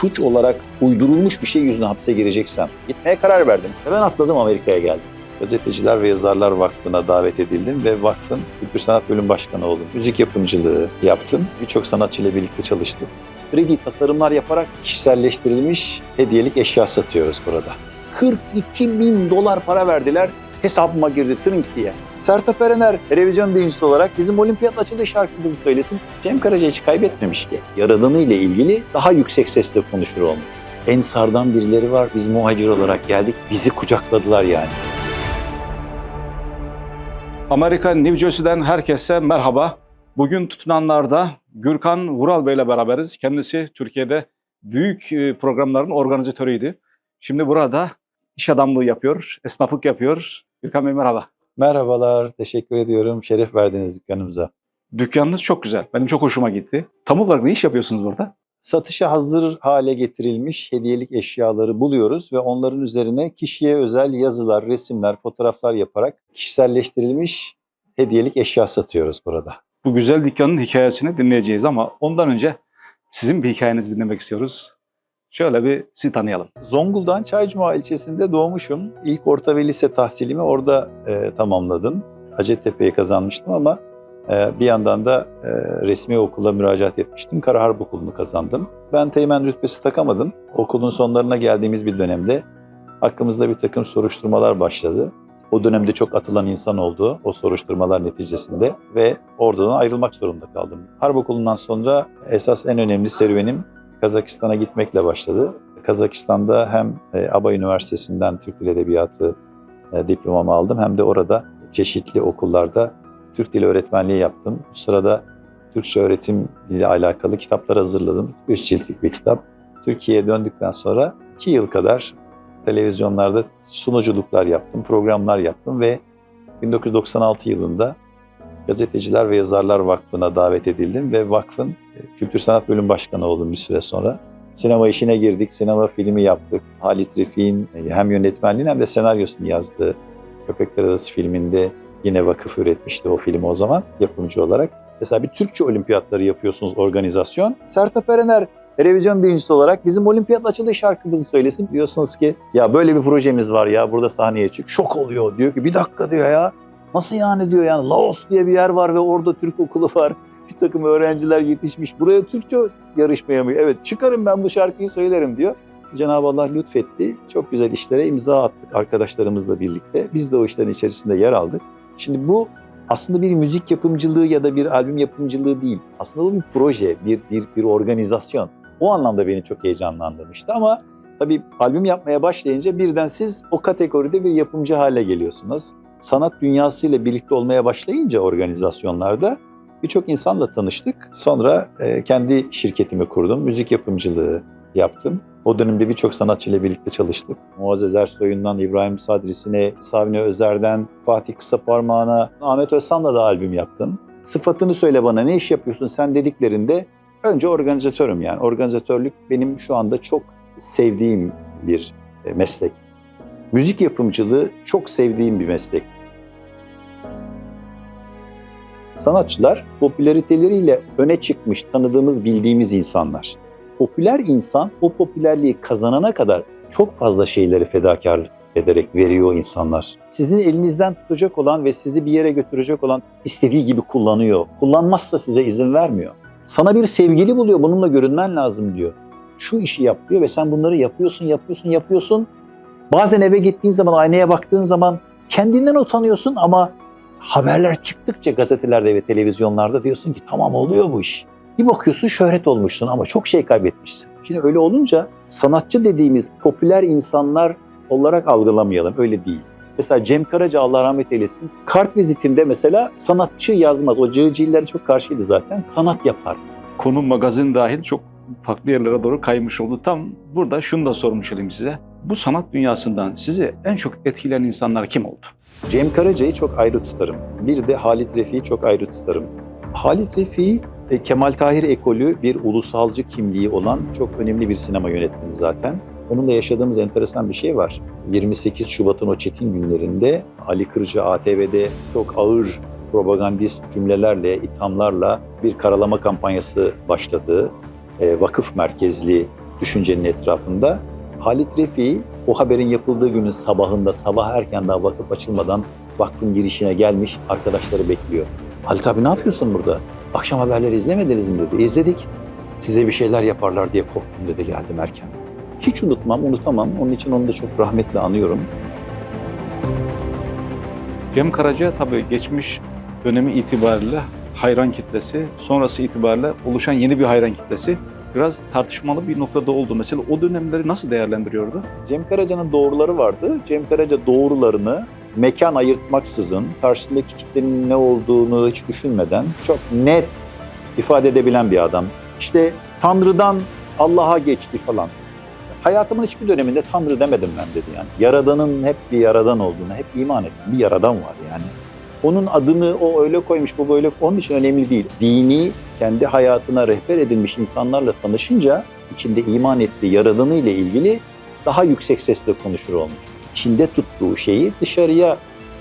suç olarak uydurulmuş bir şey yüzünden hapse gireceksem gitmeye karar verdim. Ve ben atladım Amerika'ya geldim. Gazeteciler ve Yazarlar Vakfı'na davet edildim ve vakfın Kültür Sanat Bölüm Başkanı oldum. Müzik yapımcılığı yaptım. Birçok sanatçıyla birlikte çalıştık. 3D tasarımlar yaparak kişiselleştirilmiş hediyelik eşya satıyoruz burada. 42 bin dolar para verdiler. Hesabıma girdi trink diye. Sertab Erener revizyon birincisi olarak bizim olimpiyat açılış şarkımızı söylesin. Cem Karaca hiç kaybetmemiş ki. Yaradanı ile ilgili daha yüksek sesle konuşur olmuş. Ensardan birileri var. Biz muhacir olarak geldik. Bizi kucakladılar yani. Amerika New Jersey'den herkese merhaba. Bugün tutunanlarda Gürkan Vural Bey ile beraberiz. Kendisi Türkiye'de büyük e, programların organizatörüydü. Şimdi burada iş adamlığı yapıyor, esnaflık yapıyor. Gürkan Bey merhaba. Merhabalar, teşekkür ediyorum. Şeref verdiniz dükkanımıza. Dükkanınız çok güzel. Benim çok hoşuma gitti. Tam olarak ne iş yapıyorsunuz burada? Satışa hazır hale getirilmiş hediyelik eşyaları buluyoruz ve onların üzerine kişiye özel yazılar, resimler, fotoğraflar yaparak kişiselleştirilmiş hediyelik eşya satıyoruz burada. Bu güzel dükkanın hikayesini dinleyeceğiz ama ondan önce sizin bir hikayenizi dinlemek istiyoruz. Şöyle bir sizi tanıyalım. Zonguldak'ın Çaycuma ilçesinde doğmuşum. İlk orta ve lise tahsilimi orada e, tamamladım. Hacettepe'yi kazanmıştım ama e, bir yandan da e, resmi okula müracaat etmiştim. Kara Okulu'nu kazandım. Ben teğmen rütbesi takamadım. Okulun sonlarına geldiğimiz bir dönemde hakkımızda bir takım soruşturmalar başladı. O dönemde çok atılan insan oldu o soruşturmalar neticesinde ve oradan ayrılmak zorunda kaldım. Harp Okulu'ndan sonra esas en önemli serüvenim Kazakistan'a gitmekle başladı. Kazakistan'da hem e, ABA Üniversitesi'nden Türk Dil Edebiyatı e, diplomamı aldım hem de orada çeşitli okullarda Türk Dili öğretmenliği yaptım. Bu sırada Türkçe öğretim ile alakalı kitaplar hazırladım. Üç ciltlik bir kitap. Türkiye'ye döndükten sonra iki yıl kadar televizyonlarda sunuculuklar yaptım, programlar yaptım ve 1996 yılında Gazeteciler ve Yazarlar Vakfı'na davet edildim ve vakfın e, Kültür Sanat Bölüm Başkanı oldum bir süre sonra. Sinema işine girdik, sinema filmi yaptık. Halit Refik'in e, hem yönetmenliğini hem de senaryosunu yazdığı Köpekler Adası filminde yine vakıf üretmişti o filmi o zaman yapımcı olarak. Mesela bir Türkçe olimpiyatları yapıyorsunuz organizasyon. Sertab Erener revizyon birincisi olarak bizim olimpiyat açılış şarkımızı söylesin. Diyorsunuz ki ya böyle bir projemiz var ya burada sahneye çık. Şok oluyor. Diyor ki bir dakika diyor ya. Nasıl yani diyor yani Laos diye bir yer var ve orada Türk okulu var. Bir takım öğrenciler yetişmiş. Buraya Türkçe yarışmaya mı? Evet çıkarım ben bu şarkıyı söylerim diyor. Cenab-ı Allah lütfetti. Çok güzel işlere imza attık arkadaşlarımızla birlikte. Biz de o işlerin içerisinde yer aldık. Şimdi bu aslında bir müzik yapımcılığı ya da bir albüm yapımcılığı değil. Aslında bu bir proje, bir, bir, bir organizasyon. O anlamda beni çok heyecanlandırmıştı ama tabii albüm yapmaya başlayınca birden siz o kategoride bir yapımcı hale geliyorsunuz. Sanat dünyasıyla birlikte olmaya başlayınca organizasyonlarda birçok insanla tanıştık. Sonra e, kendi şirketimi kurdum. Müzik yapımcılığı yaptım. O dönemde birçok sanatçıyla birlikte çalıştık. Muazzez Ersoy'undan İbrahim Sadri'sine, Savni Özer'den Fatih Kısaparmağan'a, Ahmet Özsan'la da albüm yaptım. Sıfatını söyle bana ne iş yapıyorsun sen dediklerinde önce organizatörüm yani. Organizatörlük benim şu anda çok sevdiğim bir e, meslek. Müzik yapımcılığı çok sevdiğim bir meslek. Sanatçılar popülariteleriyle öne çıkmış, tanıdığımız, bildiğimiz insanlar. Popüler insan o popülerliği kazanana kadar çok fazla şeyleri fedakarlık ederek veriyor insanlar. Sizin elinizden tutacak olan ve sizi bir yere götürecek olan istediği gibi kullanıyor. Kullanmazsa size izin vermiyor. Sana bir sevgili buluyor, bununla görünmen lazım diyor. Şu işi yap diyor ve sen bunları yapıyorsun, yapıyorsun, yapıyorsun. Bazen eve gittiğin zaman, aynaya baktığın zaman kendinden utanıyorsun ama haberler çıktıkça gazetelerde ve televizyonlarda diyorsun ki tamam oluyor bu iş. Bir bakıyorsun şöhret olmuşsun ama çok şey kaybetmişsin. Şimdi öyle olunca sanatçı dediğimiz popüler insanlar olarak algılamayalım. Öyle değil. Mesela Cem Karaca Allah rahmet eylesin. Kart vizitinde mesela sanatçı yazmaz. O cığcığlara çok karşıydı zaten. Sanat yapar. Konu magazin dahil çok farklı yerlere doğru kaymış oldu. Tam burada şunu da sormuş olayım size. Bu sanat dünyasından sizi en çok etkileyen insanlar kim oldu? Cem Karaca'yı çok ayrı tutarım. Bir de Halit Refik'i çok ayrı tutarım. Halit Refik e, Kemal Tahir ekolü bir ulusalcı kimliği olan çok önemli bir sinema yönetmeni zaten. Onunla yaşadığımız enteresan bir şey var. 28 Şubat'ın o çetin günlerinde Ali Kırcı ATV'de çok ağır propagandist cümlelerle, ithamlarla bir karalama kampanyası başladı. E, vakıf merkezli düşüncenin etrafında. Halit Refi o haberin yapıldığı günün sabahında sabah erken daha vakıf açılmadan vakfın girişine gelmiş arkadaşları bekliyor. Halit abi ne yapıyorsun burada? Akşam haberleri izlemediniz mi dedi. İzledik. Size bir şeyler yaparlar diye korktum dedi geldim erken. Hiç unutmam, unutamam. Onun için onu da çok rahmetle anıyorum. Cem Karaca tabii geçmiş dönemi itibariyle hayran kitlesi, sonrası itibariyle oluşan yeni bir hayran kitlesi biraz tartışmalı bir noktada oldu. Mesela o dönemleri nasıl değerlendiriyordu? Cem Karaca'nın doğruları vardı. Cem Karaca doğrularını mekan ayırtmaksızın, karşısındaki kitlenin ne olduğunu hiç düşünmeden çok net ifade edebilen bir adam. İşte Tanrı'dan Allah'a geçti falan. Hayatımın hiçbir döneminde Tanrı demedim ben dedi yani. Yaradanın hep bir yaradan olduğunu, hep iman ettim. Bir yaradan var yani. Onun adını o öyle koymuş, bu böyle onun için önemli değil. Dini kendi hayatına rehber edilmiş insanlarla tanışınca içinde iman ettiği yaradanı ile ilgili daha yüksek sesle konuşur olmuş. İçinde tuttuğu şeyi dışarıya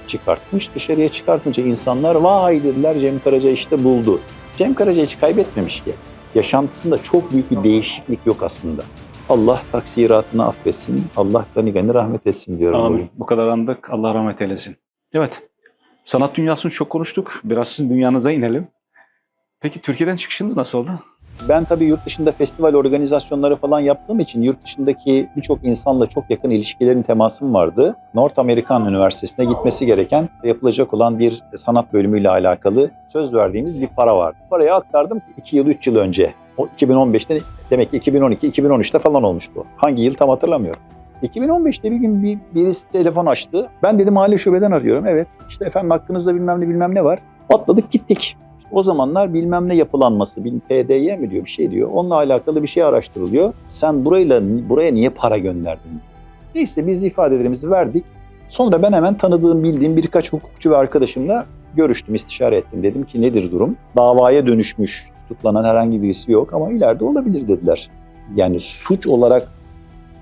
çıkartmış. Dışarıya çıkartınca insanlar vay dediler Cem Karaca işte buldu. Cem Karaca hiç kaybetmemiş ki. Yaşantısında çok büyük bir değişiklik yok aslında. Allah taksiratını affetsin. Allah gani gani rahmet etsin diyorum. Amin. bugün. Bu kadar andık. Allah rahmet eylesin. Evet. Sanat dünyasını çok konuştuk. Biraz sizin dünyanıza inelim. Peki Türkiye'den çıkışınız nasıl oldu? Ben tabii yurt dışında festival organizasyonları falan yaptığım için yurt dışındaki birçok insanla çok yakın ilişkilerin temasım vardı. North American Üniversitesi'ne gitmesi gereken yapılacak olan bir sanat bölümüyle alakalı söz verdiğimiz bir para vardı. Parayı aktardım 2 yıl 3 yıl önce. O 2015'te demek ki 2012-2013'te falan olmuş bu. Hangi yıl tam hatırlamıyorum. 2015'te bir gün bir, birisi telefon açtı. Ben dedim mali şubeden arıyorum. Evet işte efendim hakkınızda bilmem ne bilmem ne var. Atladık gittik. O zamanlar bilmem ne yapılanması, bil- PDY mi diyor bir şey diyor. Onunla alakalı bir şey araştırılıyor. Sen burayla buraya niye para gönderdin? Neyse biz ifadelerimizi verdik. Sonra ben hemen tanıdığım, bildiğim birkaç hukukçu ve arkadaşımla görüştüm, istişare ettim. Dedim ki nedir durum? Davaya dönüşmüş, tutuklanan herhangi birisi yok ama ileride olabilir dediler. Yani suç olarak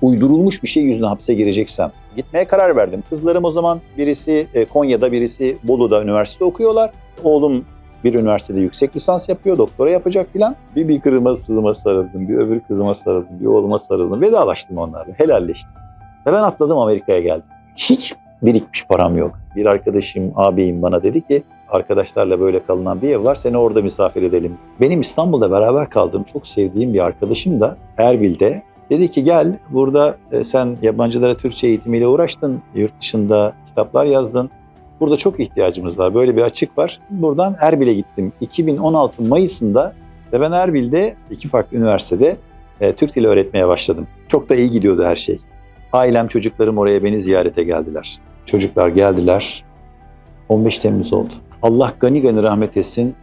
uydurulmuş bir şey yüzünden hapse gireceksem gitmeye karar verdim. Kızlarım o zaman birisi e, Konya'da, birisi Bolu'da üniversite okuyorlar. Oğlum bir üniversitede yüksek lisans yapıyor, doktora yapacak filan. Bir bir kızıma kızıma sarıldım, bir öbür kızıma sarıldım, bir oğluma sarıldım. Vedalaştım onlarla, helalleştim. Ve ben atladım Amerika'ya geldim. Hiç birikmiş param yok. Bir arkadaşım, ağabeyim bana dedi ki arkadaşlarla böyle kalınan bir ev var seni orada misafir edelim. Benim İstanbul'da beraber kaldığım çok sevdiğim bir arkadaşım da Erbil'de dedi ki gel burada e, sen yabancılara Türkçe eğitimiyle uğraştın, yurt dışında kitaplar yazdın. Burada çok ihtiyacımız var. Böyle bir açık var. Buradan Erbil'e gittim. 2016 Mayıs'ında ve ben Erbil'de iki farklı üniversitede e, Türk dili öğretmeye başladım. Çok da iyi gidiyordu her şey. Ailem, çocuklarım oraya beni ziyarete geldiler. Çocuklar geldiler. 15 Temmuz oldu. Allah gani gani rahmet etsin.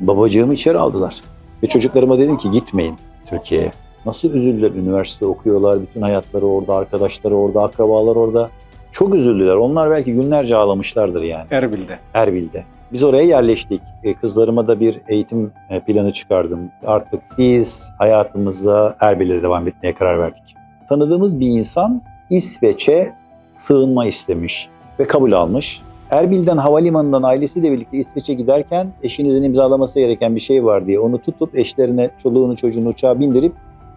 Babacığımı içeri aldılar. Ve çocuklarıma dedim ki gitmeyin Türkiye'ye. Nasıl üzüldüler. Üniversite okuyorlar. Bütün hayatları orada, arkadaşları orada, akrabalar orada. Çok üzüldüler. Onlar belki günlerce ağlamışlardır yani. Erbil'de. Erbil'de. Biz oraya yerleştik. E, Kızlarıma da bir eğitim e, planı çıkardım. Artık biz hayatımıza Erbil'de devam etmeye karar verdik. Tanıdığımız bir insan İsveç'e sığınma istemiş ve kabul almış. Erbil'den havalimanından ailesiyle birlikte İsveç'e giderken eşinizin imzalaması gereken bir şey var diye onu tutup eşlerine çoluğunu çocuğunu uçağa bindirip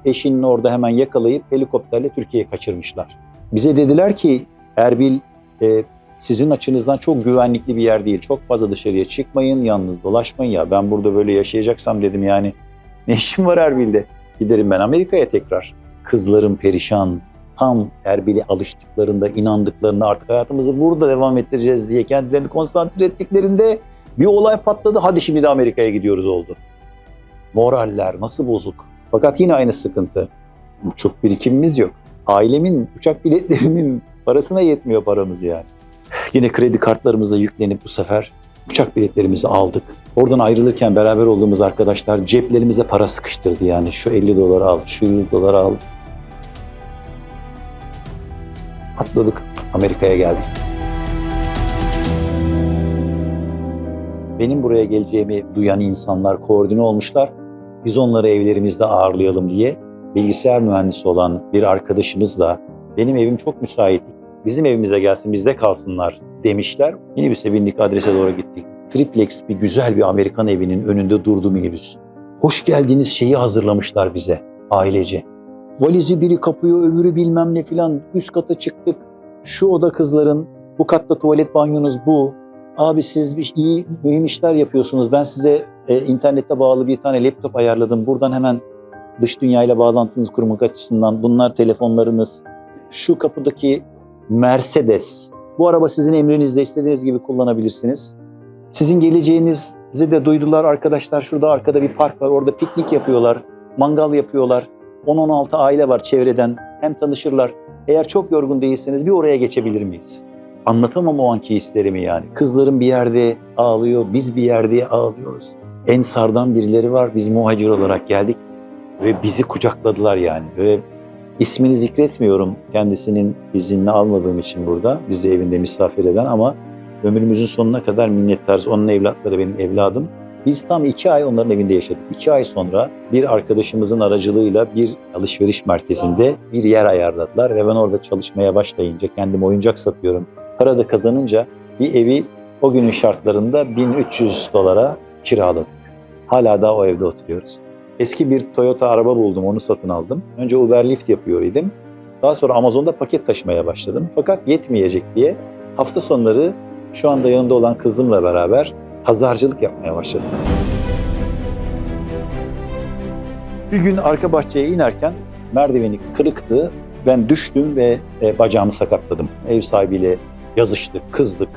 eşinin orada hemen yakalayıp helikopterle Türkiye'ye kaçırmışlar. Bize dediler ki Erbil e, sizin açınızdan çok güvenlikli bir yer değil. Çok fazla dışarıya çıkmayın, yalnız dolaşmayın ya. Ben burada böyle yaşayacaksam dedim yani ne işim var Erbil'de? Giderim ben Amerika'ya tekrar. Kızlarım perişan. Tam Erbil'e alıştıklarında, inandıklarında artık hayatımızı burada devam ettireceğiz diye kendilerini konsantre ettiklerinde bir olay patladı. Hadi şimdi de Amerika'ya gidiyoruz oldu. Moraller nasıl bozuk. Fakat yine aynı sıkıntı. Çok birikimimiz yok. Ailemin uçak biletlerinin parasına yetmiyor paramız yani. Yine kredi kartlarımıza yüklenip bu sefer uçak biletlerimizi aldık. Oradan ayrılırken beraber olduğumuz arkadaşlar ceplerimize para sıkıştırdı yani. Şu 50 dolar al, şu 100 dolar al. Atladık, Amerika'ya geldik. Benim buraya geleceğimi duyan insanlar koordine olmuşlar. Biz onları evlerimizde ağırlayalım diye bilgisayar mühendisi olan bir arkadaşımızla benim evim çok müsait. Bizim evimize gelsin bizde kalsınlar demişler. Minibüse bindik adrese doğru gittik. Triplex bir güzel bir Amerikan evinin önünde durdu minibüs. Hoş geldiniz şeyi hazırlamışlar bize ailece. Valizi biri kapıyor, öbürü bilmem ne filan. Üst kata çıktık. Şu oda kızların, bu katta tuvalet banyonuz bu. Abi siz bir iyi mühim işler yapıyorsunuz. Ben size e, internette bağlı bir tane laptop ayarladım. Buradan hemen dış dünyayla bağlantınızı kurmak açısından bunlar telefonlarınız. Şu kapıdaki Mercedes. Bu araba sizin emrinizde istediğiniz gibi kullanabilirsiniz. Sizin geleceğinizi de duydular arkadaşlar. Şurada arkada bir park var. Orada piknik yapıyorlar. Mangal yapıyorlar. 10-16 aile var çevreden. Hem tanışırlar. Eğer çok yorgun değilseniz bir oraya geçebilir miyiz? Anlatamam o anki hislerimi yani. Kızlarım bir yerde ağlıyor, biz bir yerde ağlıyoruz. Ensardan birileri var. Biz muhacir olarak geldik ve bizi kucakladılar yani. Ve ismini zikretmiyorum kendisinin iznini almadığım için burada. Bizi evinde misafir eden ama ömrümüzün sonuna kadar minnettarız. Onun evlatları benim evladım. Biz tam iki ay onların evinde yaşadık. İki ay sonra bir arkadaşımızın aracılığıyla bir alışveriş merkezinde bir yer ayarladılar ve ben orada çalışmaya başlayınca kendim oyuncak satıyorum. Para da kazanınca bir evi o günün şartlarında 1300 dolara kiraladık. Hala daha o evde oturuyoruz. Eski bir Toyota araba buldum, onu satın aldım. Önce Uber Lyft yapıyor idim. Daha sonra Amazon'da paket taşımaya başladım. Fakat yetmeyecek diye hafta sonları şu anda yanımda olan kızımla beraber pazarcılık yapmaya başladım. Bir gün arka bahçeye inerken merdiveni kırıktı. Ben düştüm ve e, bacağımı sakatladım. Ev sahibiyle yazıştık, kızdık.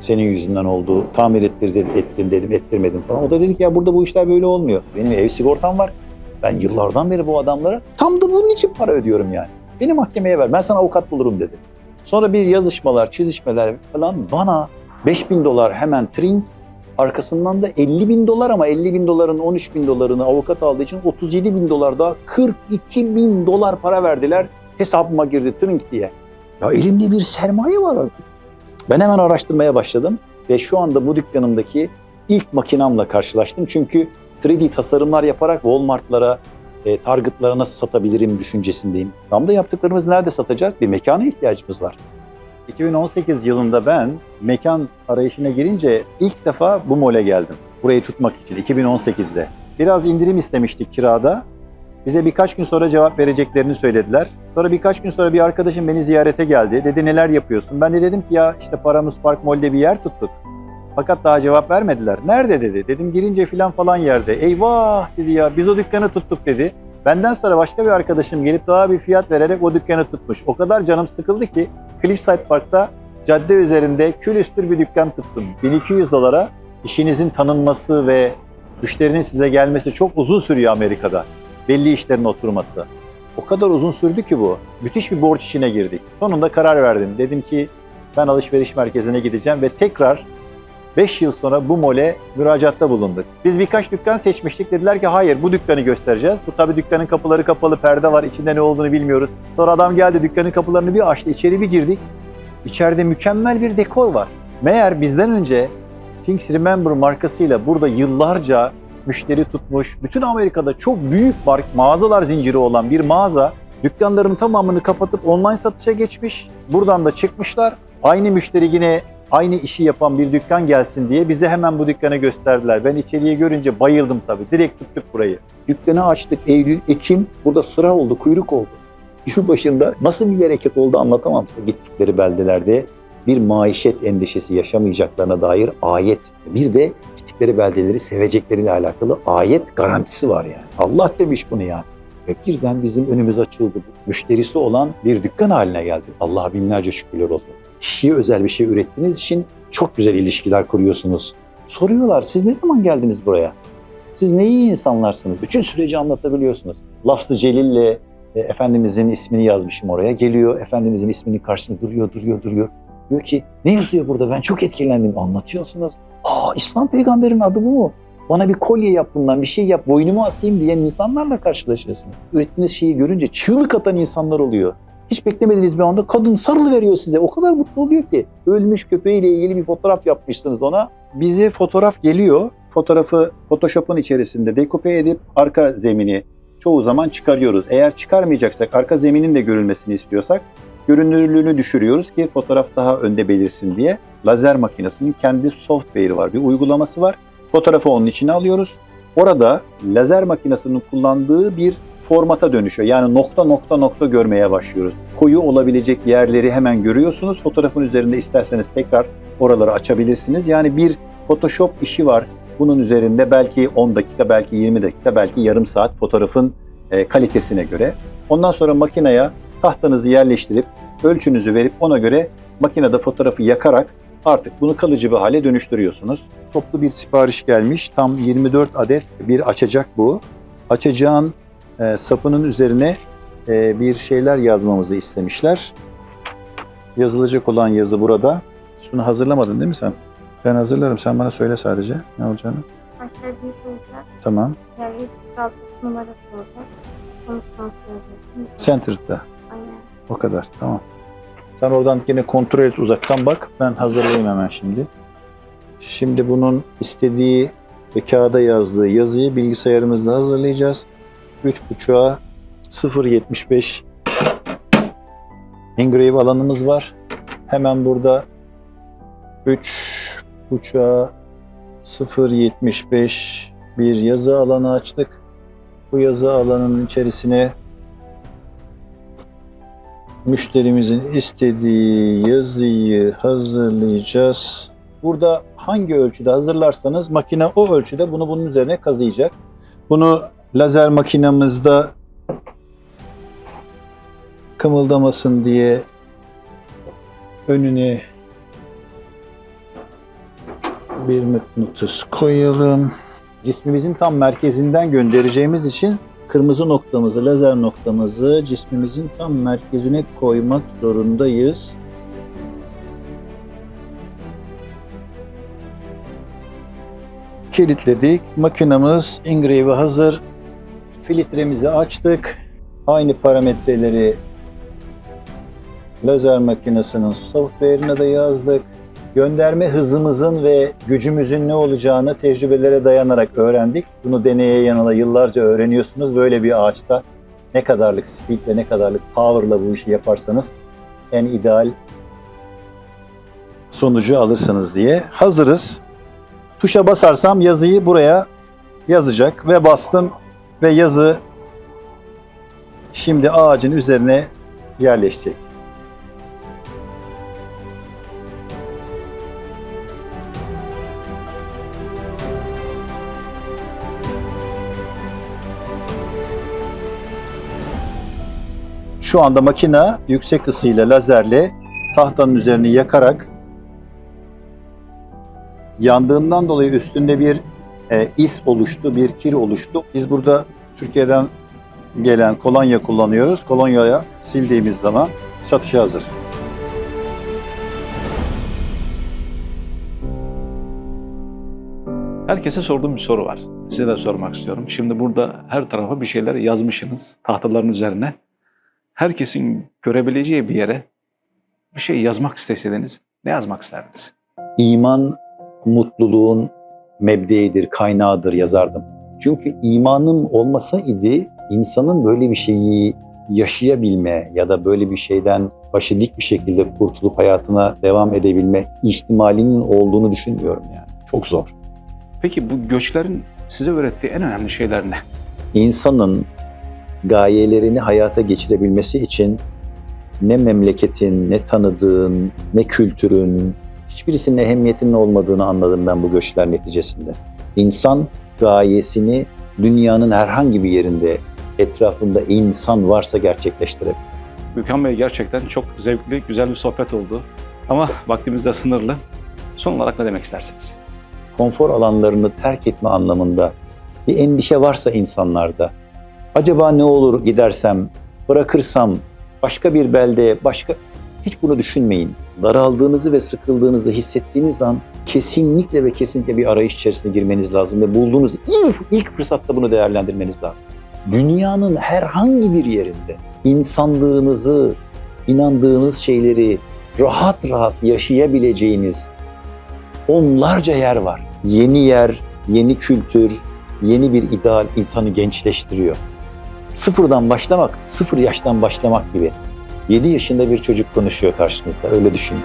Senin yüzünden oldu. Tamir ettir dedi, ettim dedim, ettirmedim falan. O da dedi ki ya burada bu işler böyle olmuyor. Benim ev sigortam var. Ben yıllardan beri bu adamlara tam da bunun için para ödüyorum yani. Beni mahkemeye ver. Ben sana avukat bulurum dedi. Sonra bir yazışmalar, çizişmeler falan bana 5000 dolar hemen trink arkasından da 50 bin dolar ama 50 bin doların 13 bin dolarını avukat aldığı için 37 bin dolar daha 42 bin dolar para verdiler. Hesabıma girdi trink diye. Ya elimde bir sermaye var artık. Ben hemen araştırmaya başladım ve şu anda bu dükkanımdaki ilk makinamla karşılaştım. Çünkü 3D tasarımlar yaparak Walmart'lara, e, Target'lara nasıl satabilirim düşüncesindeyim. Tam da yaptıklarımız nerede satacağız? Bir mekana ihtiyacımız var. 2018 yılında ben mekan arayışına girince ilk defa bu mole geldim. Burayı tutmak için 2018'de. Biraz indirim istemiştik kirada. Bize birkaç gün sonra cevap vereceklerini söylediler. Sonra birkaç gün sonra bir arkadaşım beni ziyarete geldi. Dedi neler yapıyorsun? Ben de dedim ki ya işte Paramus Park Mall'de bir yer tuttuk. Fakat daha cevap vermediler. Nerede dedi. Dedim girince filan falan yerde. Eyvah dedi ya biz o dükkanı tuttuk dedi. Benden sonra başka bir arkadaşım gelip daha bir fiyat vererek o dükkanı tutmuş. O kadar canım sıkıldı ki Cliffside Park'ta cadde üzerinde külüstür bir dükkan tuttum. 1200 dolara işinizin tanınması ve müşterinin size gelmesi çok uzun sürüyor Amerika'da. Belli işlerin oturması. O kadar uzun sürdü ki bu. Müthiş bir borç içine girdik. Sonunda karar verdim. Dedim ki ben alışveriş merkezine gideceğim ve tekrar 5 yıl sonra bu mole müracaatta bulunduk. Biz birkaç dükkan seçmiştik. Dediler ki hayır bu dükkanı göstereceğiz. Bu tabii dükkanın kapıları kapalı, perde var. içinde ne olduğunu bilmiyoruz. Sonra adam geldi dükkanın kapılarını bir açtı. içeri bir girdik. İçeride mükemmel bir dekor var. Meğer bizden önce Things Remember markasıyla burada yıllarca müşteri tutmuş, bütün Amerika'da çok büyük mark, mağazalar zinciri olan bir mağaza dükkanların tamamını kapatıp online satışa geçmiş. Buradan da çıkmışlar. Aynı müşteri yine aynı işi yapan bir dükkan gelsin diye bize hemen bu dükkanı gösterdiler. Ben içeriye görünce bayıldım tabii. Direkt tuttuk burayı. Dükkanı açtık Eylül, Ekim. Burada sıra oldu, kuyruk oldu. Yıl başında nasıl bir bereket oldu anlatamam size gittikleri beldelerde bir maişet endişesi yaşamayacaklarına dair ayet. Bir de gittikleri beldeleri sevecekleriyle alakalı ayet garantisi var yani. Allah demiş bunu yani. Ve birden bizim önümüz açıldı. Müşterisi olan bir dükkan haline geldi. Allah'a binlerce şükürler olsun. Kişiye özel bir şey ürettiğiniz için çok güzel ilişkiler kuruyorsunuz. Soruyorlar siz ne zaman geldiniz buraya? Siz ne iyi insanlarsınız. Bütün süreci anlatabiliyorsunuz. Lafzı Celil'le e, Efendimizin ismini yazmışım oraya. Geliyor Efendimizin isminin karşısında duruyor, duruyor, duruyor. Diyor ki ne yazıyor burada ben çok etkilendim. Anlatıyorsunuz. Aa İslam peygamberin adı bu mu? Bana bir kolye yap bundan bir şey yap boynumu asayım diyen insanlarla karşılaşıyorsunuz. Ürettiğiniz şeyi görünce çığlık atan insanlar oluyor. Hiç beklemediğiniz bir anda kadın sarılı veriyor size. O kadar mutlu oluyor ki. Ölmüş köpeğiyle ilgili bir fotoğraf yapmışsınız ona. Bize fotoğraf geliyor. Fotoğrafı Photoshop'un içerisinde dekoupe edip arka zemini çoğu zaman çıkarıyoruz. Eğer çıkarmayacaksak, arka zeminin de görülmesini istiyorsak görünürlüğünü düşürüyoruz ki fotoğraf daha önde belirsin diye. Lazer makinesinin kendi software'i var, bir uygulaması var. Fotoğrafı onun içine alıyoruz. Orada lazer makinesinin kullandığı bir formata dönüşüyor. Yani nokta nokta nokta görmeye başlıyoruz. Koyu olabilecek yerleri hemen görüyorsunuz. Fotoğrafın üzerinde isterseniz tekrar oraları açabilirsiniz. Yani bir Photoshop işi var. Bunun üzerinde belki 10 dakika, belki 20 dakika, belki yarım saat fotoğrafın e, kalitesine göre. Ondan sonra makineye tahtanızı yerleştirip ölçünüzü verip ona göre makinede fotoğrafı yakarak artık bunu kalıcı bir hale dönüştürüyorsunuz. Toplu bir sipariş gelmiş. Tam 24 adet bir açacak bu. Açacağın e, sapının üzerine e, bir şeyler yazmamızı istemişler. Yazılacak olan yazı burada. Şunu hazırlamadın değil mi sen? Ben hazırlarım. Sen bana söyle sadece ne olacağını. Aşağı büyük olacak. Tamam. Yani 336 numarası olacak. Edin. Centered'da. O kadar. Tamam. Sen oradan yine kontrol et uzaktan bak. Ben hazırlayayım hemen şimdi. Şimdi bunun istediği ve kağıda yazdığı yazıyı bilgisayarımızda hazırlayacağız. 3.5'a 0.75 engrave alanımız var. Hemen burada 3.5'a 0.75 bir yazı alanı açtık. Bu yazı alanının içerisine müşterimizin istediği yazıyı hazırlayacağız. Burada hangi ölçüde hazırlarsanız makine o ölçüde bunu bunun üzerine kazıyacak. Bunu lazer makinamızda kımıldamasın diye önüne bir mıknatıs koyalım. Cismimizin tam merkezinden göndereceğimiz için kırmızı noktamızı, lazer noktamızı cismimizin tam merkezine koymak zorundayız. Kilitledik. Makinamız engrave'e hazır. Filtremizi açtık. Aynı parametreleri lazer makinesinin software'ine de yazdık. Gönderme hızımızın ve gücümüzün ne olacağını tecrübelere dayanarak öğrendik. Bunu deneye yanıla yıllarca öğreniyorsunuz. Böyle bir ağaçta ne kadarlık speed ve ne kadarlık power'la bu işi yaparsanız en ideal sonucu alırsınız diye. Hazırız. Tuşa basarsam yazıyı buraya yazacak ve bastım ve yazı şimdi ağacın üzerine yerleşecek. Şu anda makina yüksek ısıyla lazerle tahtanın üzerini yakarak yandığından dolayı üstünde bir e, is oluştu, bir kir oluştu. Biz burada Türkiye'den gelen kolonya kullanıyoruz. Kolonyaya sildiğimiz zaman satışa hazır. Herkese sorduğum bir soru var. Size de sormak istiyorum. Şimdi burada her tarafa bir şeyler yazmışsınız tahtaların üzerine. Herkesin görebileceği bir yere bir şey yazmak isteseydiniz ne yazmak isterdiniz? İman mutluluğun mebdeidir, kaynağıdır yazardım. Çünkü imanım olmasa idi insanın böyle bir şeyi yaşayabilme ya da böyle bir şeyden başı dik bir şekilde kurtulup hayatına devam edebilme ihtimalinin olduğunu düşünmüyorum yani. Çok zor. Peki bu göçlerin size öğrettiği en önemli şeyler ne? insanın gayelerini hayata geçirebilmesi için ne memleketin, ne tanıdığın, ne kültürün, hiçbirisinin ehemmiyetinin olmadığını anladım ben bu göçler neticesinde. İnsan gayesini dünyanın herhangi bir yerinde etrafında insan varsa gerçekleştirebilir. Gökhan Bey gerçekten çok zevkli, güzel bir sohbet oldu. Ama vaktimiz de sınırlı. Son olarak ne demek istersiniz? konfor alanlarını terk etme anlamında bir endişe varsa insanlarda, acaba ne olur gidersem, bırakırsam, başka bir belde, başka... Hiç bunu düşünmeyin. Daraldığınızı ve sıkıldığınızı hissettiğiniz an kesinlikle ve kesinlikle bir arayış içerisine girmeniz lazım ve bulduğunuz ilk, ilk fırsatta bunu değerlendirmeniz lazım. Dünyanın herhangi bir yerinde insanlığınızı, inandığınız şeyleri rahat rahat yaşayabileceğiniz onlarca yer var. Yeni yer, yeni kültür, yeni bir ideal insanı gençleştiriyor. Sıfırdan başlamak, sıfır yaştan başlamak gibi. 7 yaşında bir çocuk konuşuyor karşınızda, öyle düşünün.